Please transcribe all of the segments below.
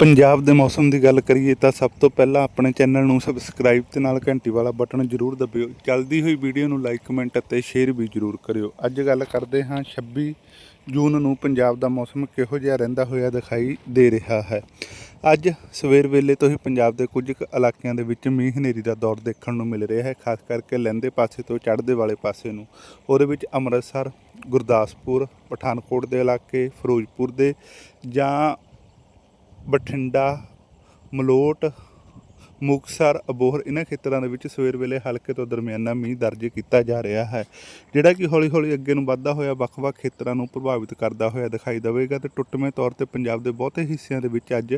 ਪੰਜਾਬ ਦੇ ਮੌਸਮ ਦੀ ਗੱਲ ਕਰੀਏ ਤਾਂ ਸਭ ਤੋਂ ਪਹਿਲਾਂ ਆਪਣੇ ਚੈਨਲ ਨੂੰ ਸਬਸਕ੍ਰਾਈਬ ਤੇ ਨਾਲ ਘੰਟੀ ਵਾਲਾ ਬਟਨ ਜ਼ਰੂਰ ਦਬਿਓ। ਚੱਲਦੀ ਹੋਈ ਵੀਡੀਓ ਨੂੰ ਲਾਈਕ ਕਮੈਂਟ ਅਤੇ ਸ਼ੇਅਰ ਵੀ ਜ਼ਰੂਰ ਕਰਿਓ। ਅੱਜ ਗੱਲ ਕਰਦੇ ਹਾਂ 26 ਜੂਨ ਨੂੰ ਪੰਜਾਬ ਦਾ ਮੌਸਮ ਕਿਹੋ ਜਿਹਾ ਰਹਿੰਦਾ ਹੋਇਆ ਦਿਖਾਈ ਦੇ ਰਿਹਾ ਹੈ। ਅੱਜ ਸਵੇਰ ਵੇਲੇ ਤੋਂ ਹੀ ਪੰਜਾਬ ਦੇ ਕੁਝ ਕੁ ਇਲਾਕਿਆਂ ਦੇ ਵਿੱਚ ਮੀਂਹ ਹਨੇਰੀ ਦਾ ਦੌਰ ਦੇਖਣ ਨੂੰ ਮਿਲ ਰਿਹਾ ਹੈ, ਖਾਸ ਕਰਕੇ ਲਹਿੰਦੇ ਪਾਸੇ ਤੋਂ ਚੜ੍ਹਦੇ ਵਾਲੇ ਪਾਸੇ ਨੂੰ। ਉਹਦੇ ਵਿੱਚ ਅੰਮ੍ਰਿਤਸਰ, ਗੁਰਦਾਸਪੁਰ, ਪਠਾਨਕੋਟ ਦੇ ਇਲਾਕੇ, ਫਿਰੋਜ਼ਪੁਰ ਦੇ ਜਾਂ ਬਠਿੰਡਾ, ਮਲੋਟ, ਮੁਕਤਸਰ, ਅਬੋਹਰ ਇਹਨਾਂ ਖੇਤਰਾਂ ਦੇ ਵਿੱਚ ਸਵੇਰ ਵੇਲੇ ਹਲਕੇ ਤੋਂ ਦਰਮਿਆਨਾ ਮੀਂਹ ਦਰਜ ਕੀਤਾ ਜਾ ਰਿਹਾ ਹੈ। ਜਿਹੜਾ ਕਿ ਹੌਲੀ-ਹੌਲੀ ਅੱਗੇ ਨੂੰ ਵੱਧਦਾ ਹੋਇਆ ਵੱਖ-ਵੱਖ ਖੇਤਰਾਂ ਨੂੰ ਪ੍ਰਭਾਵਿਤ ਕਰਦਾ ਹੋਇਆ ਦਿਖਾਈ ਦੇਵੇਗਾ ਤੇ ਟੁੱਟਵੇਂ ਤੌਰ ਤੇ ਪੰਜਾਬ ਦੇ ਬਹੁਤੇ ਹਿੱਸਿਆਂ ਦੇ ਵਿੱਚ ਅੱਜ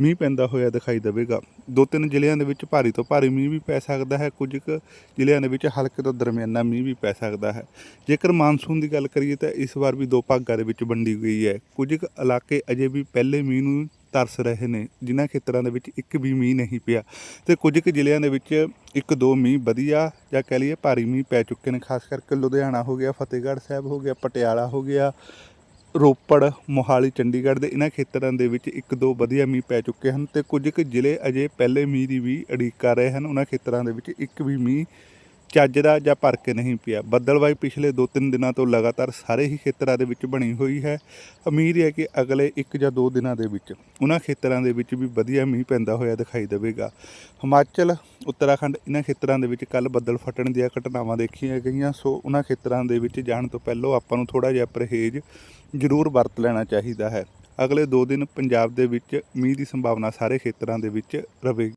ਮੀਂਹ ਪੈਂਦਾ ਹੋਇਆ ਦਿਖਾਈ ਦੇਵੇਗਾ। ਦੋ ਤਿੰਨ ਜ਼ਿਲ੍ਹਿਆਂ ਦੇ ਵਿੱਚ ਭਾਰੀ ਤੋਂ ਭਾਰੀ ਮੀਂਹ ਵੀ ਪੈ ਸਕਦਾ ਹੈ, ਕੁਝ ਕੁ ਜ਼ਿਲ੍ਹਿਆਂ ਦੇ ਵਿੱਚ ਹਲਕੇ ਤੋਂ ਦਰਮਿਆਨਾ ਮੀਂਹ ਵੀ ਪੈ ਸਕਦਾ ਹੈ। ਜੇਕਰ ਮਾਨਸੂਨ ਦੀ ਗੱਲ ਕਰੀਏ ਤਾਂ ਇਸ ਵਾਰ ਵੀ ਦੋ ਭਾਗਾਂ ਦੇ ਵਿੱਚ ਵੰਡੀ ਗਈ ਹੈ। ਕੁਝ ਕੁ ਇਲਾਕੇ ਅਜੇ ਵੀ ਪਹਿਲੇ ਮੀਂਹ ਨੂੰ ਤਰਸ ਰਹੇ ਨੇ, ਜਿਨ੍ਹਾਂ ਖੇਤਰਾਂ ਦੇ ਵਿੱਚ ਇੱਕ ਵੀ ਮੀਂਹ ਨਹੀਂ ਪਿਆ। ਤੇ ਕੁਝ ਕੁ ਜ਼ਿਲ੍ਹਿਆਂ ਦੇ ਵਿੱਚ ਇੱਕ ਦੋ ਮੀਂਹ ਵਧੀਆ ਜਾਂ ਕਹਿ ਲਈਏ ਭਾਰੀ ਮੀਂਹ ਪੈ ਚੁੱਕੇ ਨੇ, ਖਾਸ ਕਰਕੇ ਲੁਧਿਆਣਾ ਹੋ ਗਿਆ, ਫਤਿਹਗੜ੍ਹ ਸਾਹਿਬ ਹੋ ਗਿਆ, ਪਟਿਆਲਾ ਹੋ ਗਿਆ, ਰੋਪੜ, ਮੋਹਾਲੀ, ਚੰਡੀਗੜ੍ਹ ਦੇ ਇਹਨਾਂ ਖੇਤਰਾਂ ਦੇ ਵਿੱਚ ਇੱਕ ਦੋ ਵਧੀਆ ਮੀਂਹ ਪੈ ਚੁੱਕੇ ਹਨ। ਤੇ ਕੁਝ ਕੁ ਜ਼ਿਲ੍ਹੇ ਅਜੇ ਪਹਿਲੇ ਮੀਂਹ ਦੀ ਵੀ ਉਡੀਕ ਕਰ ਰਹੇ ਹਨ ਉਹਨਾਂ ਖੇਤਰਾਂ ਦੇ ਵਿੱਚ ਇੱਕ ਵੀ ਮੀਂਹ ਚੱਜ ਦਾ ਜਾਂ ਭਰ ਕੇ ਨਹੀਂ ਪਿਆ। ਬੱਦਲਵਾਈ ਪਿਛਲੇ 2-3 ਦਿਨਾਂ ਤੋਂ ਲਗਾਤਾਰ ਸਾਰੇ ਹੀ ਖੇਤਰਾਂ ਦੇ ਵਿੱਚ ਬਣੀ ਹੋਈ ਹੈ। ਉਮੀਦ ਹੈ ਕਿ ਅਗਲੇ 1 ਜਾਂ 2 ਦਿਨਾਂ ਦੇ ਵਿੱਚ ਉਹਨਾਂ ਖੇਤਰਾਂ ਦੇ ਵਿੱਚ ਵੀ ਵਧੀਆ ਮੀਂਹ ਪੈਂਦਾ ਹੋਇਆ ਦਿਖਾਈ ਦੇਵੇਗਾ। ਹਿਮਾਚਲ, ਉੱਤਰਾਖੰਡ ਇਹਨਾਂ ਖੇਤਰਾਂ ਦੇ ਵਿੱਚ ਕੱਲ ਬੱਦਲ ਫਟਣ ਦੀਆਂ ਘਟਨਾਵਾਂ ਦੇਖੀਆਂ ਗਈਆਂ, ਸੋ ਉਹਨਾਂ ਖੇਤਰਾਂ ਦੇ ਵਿੱਚ ਜਾਣ ਤੋਂ ਪਹਿਲਾਂ ਆਪਾਂ ਨੂੰ ਥੋੜਾ ਜਿਹਾ ਪਰਹੇਜ਼ ਜ਼ਰੂਰ ਵਰਤ ਲੈਣਾ ਚਾਹੀਦਾ ਹੈ। ਅਗਲੇ 2 ਦਿਨ ਪੰਜਾਬ ਦੇ ਵਿੱਚ ਮੀਂਹ ਦੀ ਸੰਭਾਵਨਾ ਸਾਰੇ ਖੇਤਰਾਂ ਦੇ ਵਿੱਚ ਰਹੇਗੀ